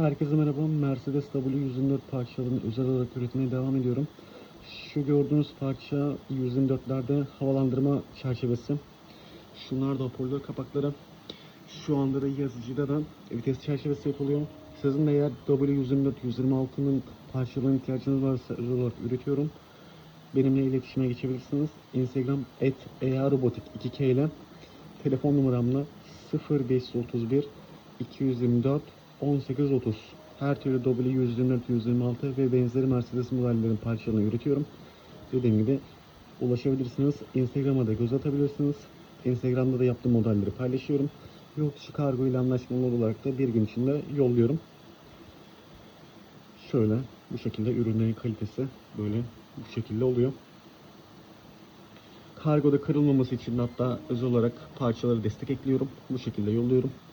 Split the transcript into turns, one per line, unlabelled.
Herkese merhaba. Mercedes W124 parçalarını özel olarak üretmeye devam ediyorum. Şu gördüğünüz parça 124'lerde havalandırma çerçevesi. Şunlar da hoparlör kapakları. Şu anda da yazıcıda da vites çerçevesi yapılıyor. Sizin de eğer W124 126'nın parçalarına ihtiyacınız varsa özel olarak üretiyorum. Benimle iletişime geçebilirsiniz. Instagram et robotik 2K ile telefon numaramla 0531 224 1830 her türlü W124, 126 ve benzeri Mercedes modellerin parçalarını üretiyorum. Dediğim gibi ulaşabilirsiniz. Instagram'a da göz atabilirsiniz. Instagram'da da yaptığım modelleri paylaşıyorum. Yurt dışı kargo ile anlaşmalı olarak da bir gün içinde yolluyorum. Şöyle bu şekilde ürünlerin kalitesi böyle bu şekilde oluyor. Kargoda kırılmaması için hatta özel olarak parçaları destek ekliyorum. Bu şekilde yolluyorum.